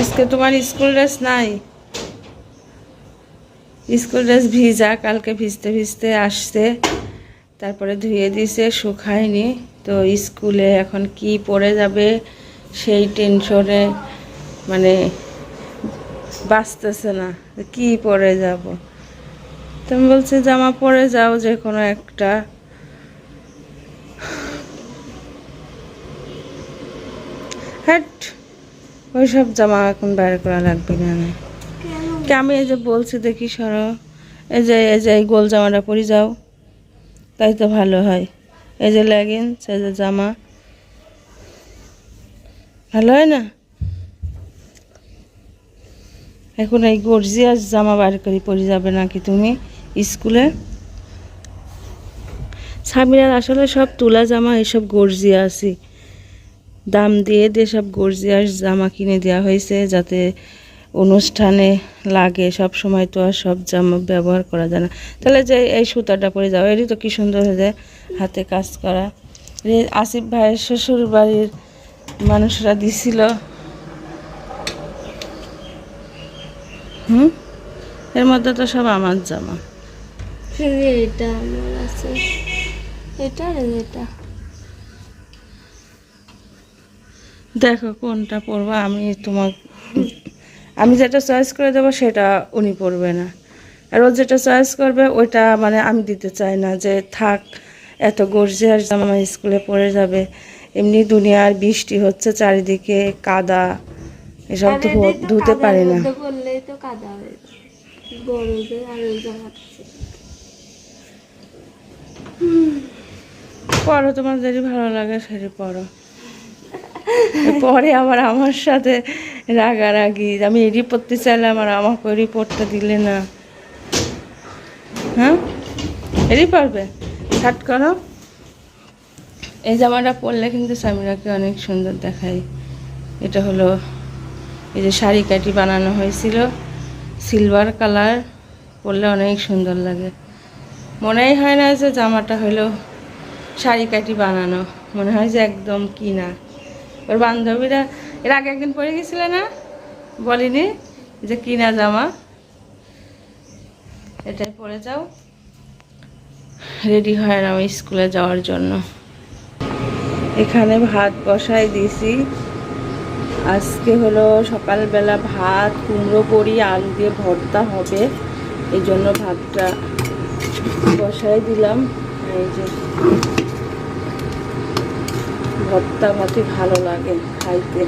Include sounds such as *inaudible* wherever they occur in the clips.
আজকে তোমার school dress নাই। স্কুল ড্রেস ভিজা, কালকে ভিজতে ভিজতে আসছে। তারপরে ধুয়ে দিছে, শুকায়নি। তো স্কুলে এখন কি পরে যাবে সেই টেনশনে মানে বাঁচতেছে না কি পরে যাব। তুমি বলছে, জামা পরে যাও যে কোনো একটা। হ্যাট ওইসব জামা এখন বের করা লাগবে না। কে আমি এই যে বলছি, দেখি সরো। এই যে এই যে গোল জামাটা পরে যাও। তাই তো ভালো হয়। এই যে লেগিংস এই যে জামা। ভালো হয় না? এখন এই গর্জিয়াস জামা বার করে পরে যাবে নাকি তুমি স্কুলে? সামিরার আসলে সব তুলা জামা এসব গর্জিয়াসই দাম দিয়ে দিয়ে সব গর্জিয়াস জামা কিনে দেওয়া হয়েছে, যাতে অনুষ্ঠানে লাগে, সব সময় তো আর সব জামা ব্যবহার করা যায় না। তাহলে যে এই সুতাটা পরে যাও, এরই তো কী সুন্দর হয়ে যায় হাতে কাজ করা। আসিফ ভাইয়ের শ্বশুর বাড়ির মানুষরা দিছিল। হুম? এর মধ্যে তো সব আমার জামা। এটা আমার আছে। এটা এটা। দেখো কোনটা পরবা আমি তোমার আমি যেটা চয়েস করে দেবো সেটা উনি পরবে না। আর ও যেটা চয়েস করবে ওইটা মানে আমি দিতে চাই না যে থাক এত গর্জিয়াস জামা স্কুলে পড়ে যাবে। এমনি দুনিয়ার বৃষ্টি হচ্ছে চারিদিকে কাদা এসব তো ধুতে পারি না। পরো তোমার যেটি ভালো লাগে সেটি পরো। পরে আবার আমার সাথে রাগারাগি। আমি এডি পড়তে চাইলাম আর আমাকে পড়তে দিলে না। হ্যাঁ? এডি পারবে? শার্ট করো। এই জামাটা পরলে কিন্তু সামিরাকে অনেক সুন্দর দেখায়। এটা হলো এই যে শাড়ি কাটি বানানো হয়েছিল সিলভার কালার পরলে অনেক সুন্দর লাগে। মনেই হয় না যে জামাটা হলো শাড়ি কাটি বানানো। মনে হয় যে একদম কিনা। ওর বান্ধবীরা এর আগে একদিন পরে গেছিলে না? বলিনি যে কিনা জামা। এটাই পরে যাও। রেডি হয় না আমি স্কুলে যাওয়ার জন্য। এখানে ভাত বসাই দিয়েছি আজকে হলো সকালবেলা ভাত, কুমড়ো করি, আলু দিয়ে ভর্তা হবে। এই জন্য ভাতটা বসাই দিলাম। এই যে ভর্তা ভাতে ভালো লাগে খাইতে।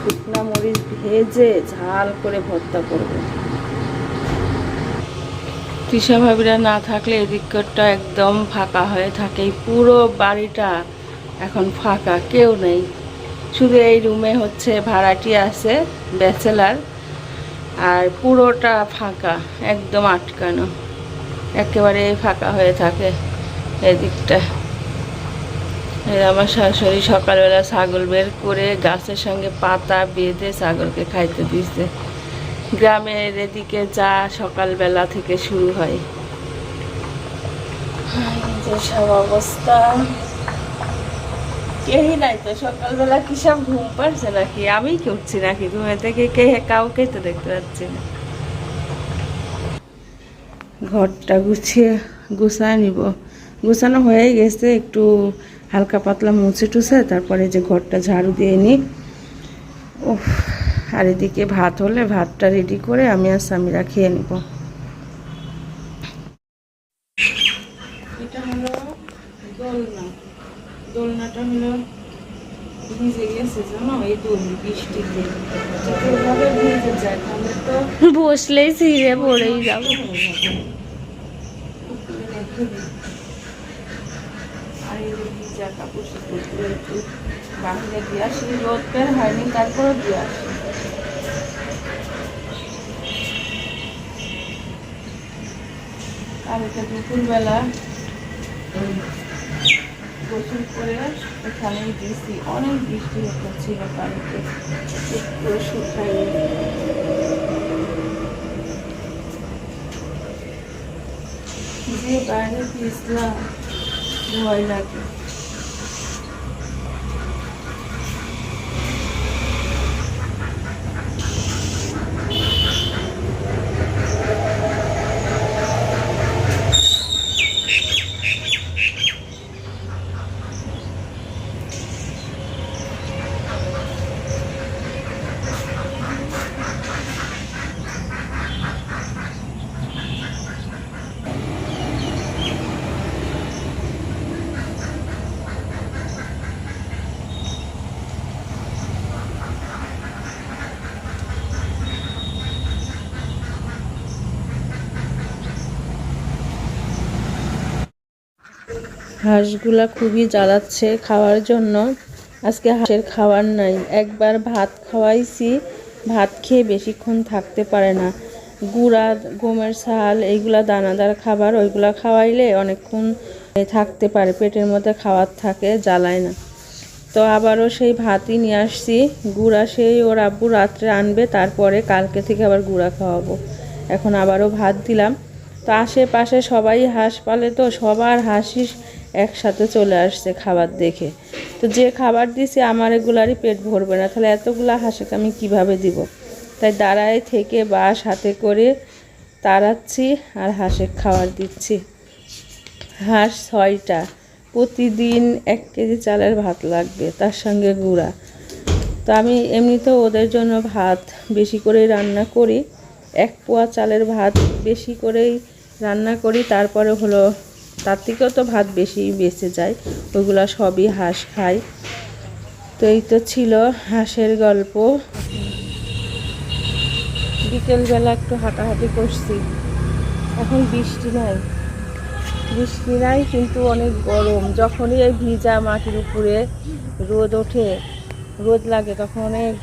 শুকনা মরিচ ভেজে ঝাল করে ভর্তা করব। তৃষা ভাবিরা না থাকলে এদিকটা একদম ফাঁকা হয়ে থাকে। পুরো বাড়িটা এখন ফাঁকা, কেউ নেই। শুধু এই রুমে হচ্ছে ভাড়াটি আছে, ব্যাচেলার। আর পুরোটা ফাঁকা, একদম আটকানো। একেবারে ফাঁকা হয়ে থাকে এদিকটা। আমার শাশুড়ি সকালবেলা ছাগল বের করে গাছের সঙ্গে পাতা বেঁধে ছাগলকে খাইতে দিছে। গ্রামের এদিকে যা সকালবেলা থেকে শুরু হয়। সব অবস্থা। কেউই নাই তো? সকালবেলা কি সব ঘুম পাচ্ছে নাকি? আমি কি উঠছি নাকি? ঘুমে থেকে কে কাউকে তো দেখতে পাচ্ছি না। ঘরটা গুছিয়ে গুছায় নিব। গুছানো হয়ে গেছে, একটু হালকা পাতলা মুছে টুছে তারপরে যে ঘরটা ঝাড়ু দিয়ে নিই। ও আর এদিকে ভাত হলে ভাতটা রেডি করে আমি আর স্বামীরা খেয়ে নিব। এটা হলো দোলনা। দোলনাটা হলো ভিজে গেছে জানো? এই দোল বৃষ্টিতে। যদি ভিজে যায় তাহলে তো বসলেই ছিঁড়ে পড়েই যাব। যে কাপড় চোপড়গুলো একটু বাহিরে দিয়ে আসি, রোদ বের হয়নি, তারপরেও দিয়ে আসি। এটা দুপুরবেলা গোসল করে এখানেই দিয়েছি অনেক বৃষ্টি হচ্ছিল বাড়িতে একটু শুকায়নি। যে বাইরে দিয়েছিলাম ভয় লাগে। হাঁসগুলা খুবই জ্বালাচ্ছে খাওয়ার জন্য। আজকে হাঁসের খাওয়ার নাই। একবার ভাত খাওয়াইছি, ভাত খেয়ে বেশিক্ষণ থাকতে পারে না। গুঁড়া, গমের ছাল, এইগুলা দানাদার খাবার, ওইগুলা খাওয়াইলে অনেকক্ষণ থাকতে পারে, পেটের মধ্যে খাওয়ার থাকে, জ্বালায় না। তো আবারও সেই ভাতই নিয়ে আসছি। গুঁড়া সেই ওর আব্বু রাত্রে আনবে, তারপরে কালকে থেকে আবার গুঁড়া খাওয়াবো। এখন আবারও ভাত দিলাম। তো আশেপাশে সবাই হাঁস পালে তো সবার হাসি একসাথে চলে আসছে খাবার দেখে। তো যে খাবার দিছি আমার এগুলারই পেট ভরবে না, তাহলে এতগুলা হাঁসকে আমি কীভাবে দিব? তাই দাঁড়ায় থেকে বাস হাতে করে তাড়াচ্ছি আর হাঁসে খাবার দিচ্ছি। হাঁস ছয়টা, প্রতিদিন এক কেজি চালের ভাত লাগবে, তার সঙ্গে গুঁড়া। তো আমি এমনিতেও ওদের জন্য ভাত বেশি করেই রান্না করি, এক পোয়া চালের ভাত বেশি করেই রান্না করি, তারপরে হলো তার থেকেও তো ভাত বেশি বেঁচে যায় ওইগুলো সবই হাঁস খায়। তো এই তো ছিল হাঁসের গল্প। বিকেলবেলা একটু হাঁটাহাঁটি করছি। এখন বৃষ্টি নাই। বৃষ্টি নাই কিন্তু অনেক গরম। যখনই এই ভিজা মাটির উপরে রোদ ওঠে, রোদ লাগে তখন অনেক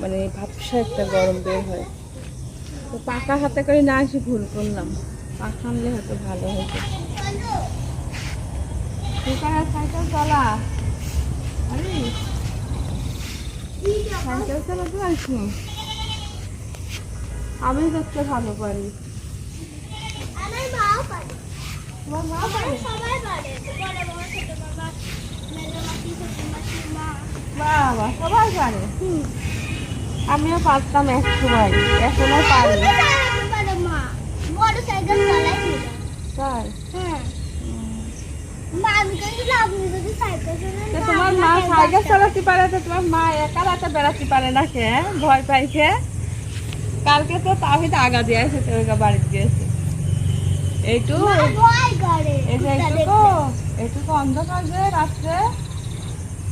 মানে ভাবসা একটা গরম বের হয়। তো পাকা হাতে করে না এসে ভুল করলাম। পাখা আনলে হয়তো ভালো হতো। এখানে সাইকেল চলা। আরে। সাইকেল চালাতে পারছি আমি দেখতে ভালো পারি। বাবা সবাই আমিও পারতাম এক সময় এখনও পারি তাই হ্যাঁ মা আমি কিন্তু আপনি যদি সাইকেল চালান তো তোমার মা সাইকেল চালাতে পারে তো তোমার মা একা রাতে বেড়াতে পারে না কে ভয় পাইছে? কালকে তো তাহিদ আগা দিয়ে ওই বাড়িতে গিয়েছে। এইটু এইটুকু এইটুকু অন্ধকার যে রাত্রে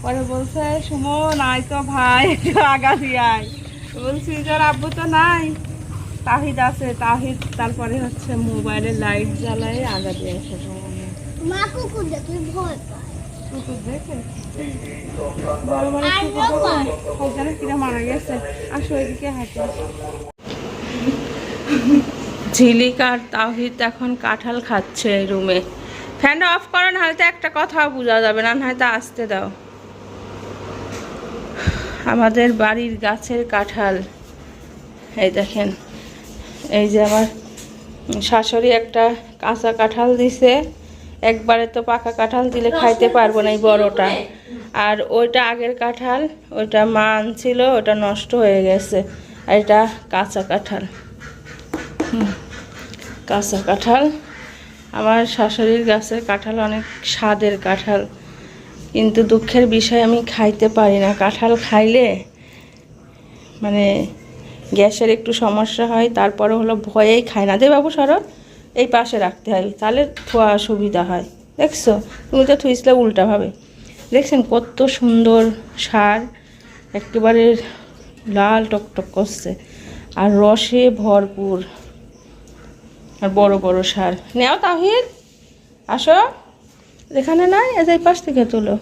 পরে বলছে সুমো নাই তো ভাই একটু আগা দিয়ে আয়। বলছি যে আব্বু তো নাই। তাহিদ আছে তাহিদ তারপরে হচ্ছে মোবাইলে লাইট জ্বালায় আগা দিয়ে এসেছে মা কুকুর দেখে ভয় পায় কুকুর দেখে? বড় বড় কুকুর ওখানে কিরা মারা গেছে। আসো এদিকে হাঁটে। ঝিলিক আর তাহিদ এখন কাঁঠাল খাচ্ছে রুমে ফ্যানটা অফ করো না হয়তো একটা কথাও বোঝা যাবে না হয়তো আসতে দাও। আমাদের বাড়ির গাছের কাঁঠাল। এই দেখেন এই যে আমার শাশুড়ি একটা কাঁচা কাঁঠাল দিছে। একবারে তো পাকা কাঁঠাল দিলে খাইতে পারব না এই বড়টা। আর ওইটা আগের কাঁঠাল, ওইটা মা আনছিল ওটা নষ্ট হয়ে গেছে। আর এটা কাঁচা কাঁঠাল। কাঁচা কাঁঠাল। আমার শাশুড়ির গাছের কাঁঠাল অনেক স্বাদের কাঁঠাল। কিন্তু দুঃখের বিষয়, আমি খাইতে পারি না। কাঁঠাল খাইলে মানে গ্যাসের একটু সমস্যা হয়, তারপরে হলো ভয়েই খায় না। দে বাবু, সরো। এই পাশে রাখতে হয় তাহলে থোয়া সুবিধা হয়। দেখছ? তুমি তো থুইসলে উল্টাভাবে দেখছেন কত সুন্দর সার একেবারে লাল টকটক করছে। আর রসে ভরপুর আর বড় বড় সার। নেও তাহিদ আসো। এখানে নাই? যে এই পাশ থেকে তোলো।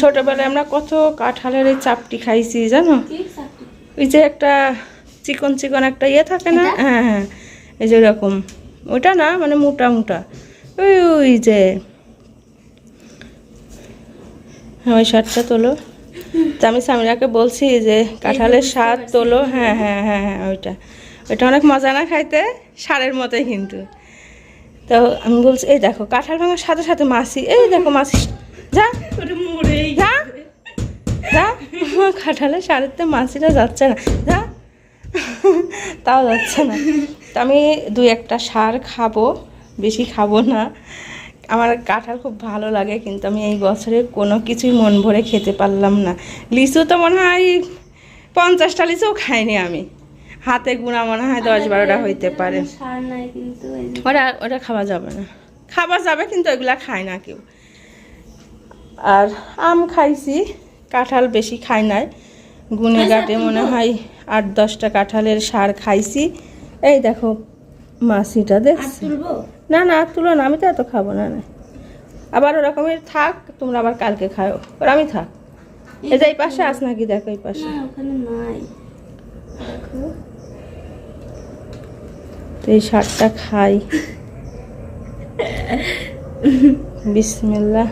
ছোটবেলায় আমরা কত কাঁঠালের এই চাপটি খাইছি জানো? ওই যে একটা চিকন চিকন একটা ইয়ে থাকে না? হ্যাঁ হ্যাঁ এই যে এরকম ওটা না মানে মোটা মোটা। ওই ওই যে। হ্যাঁ ওই শার্টটা তোলো। তো আমি সামিরাকে বলছি যে কাঁঠালের স্বাদ তোলো। হ্যাঁ হ্যাঁ হ্যাঁ হ্যাঁ ওইটা। ওইটা অনেক মজা না খাইতে? সারের মতোই কিন্তু। তো আমি বলছি এই দেখো কাঁঠাল ভাঙার সাথে সাথে মাছি এই দেখো মাছি। যা। যা। যা। কাঁঠালের সারের তো মাছিটা যাচ্ছে না। যা। তাও যাচ্ছে না। তো আমি দুই একটা সার খাব বেশি খাব না। আমার কাঁঠাল খুব ভালো লাগে কিন্তু আমি এই বছরে কোনো কিছুই মন ভরে খেতে পারলাম না। লিচু তো মনে হয় পঞ্চাশটা লিচুও খাইনি আমি। হাতে গুণা মনে হয় দশ বারোটা হইতে পারে। ওটা ওটা খাওয়া যাবে না। খাওয়া যাবে কিন্তু ওইগুলা খায় না কেউ। আর আম খাইছি কাঁঠাল বেশি খাই নাই। গুনে গাটে মনে হয় আট দশটা কাঁঠালের সার খাইছি। এই দেখো মাছিটা দেখছি। না না আর তুলো না আমি তো এত খাব না না। আবার ওরকমের থাক তোমরা আবার কালকে খাও ওর আমি থাক। এই যে এই পাশে আস নাকি দেখো এই পাশে। তো এই শাকটা খাই। *laughs* বিসমিল্লাহ।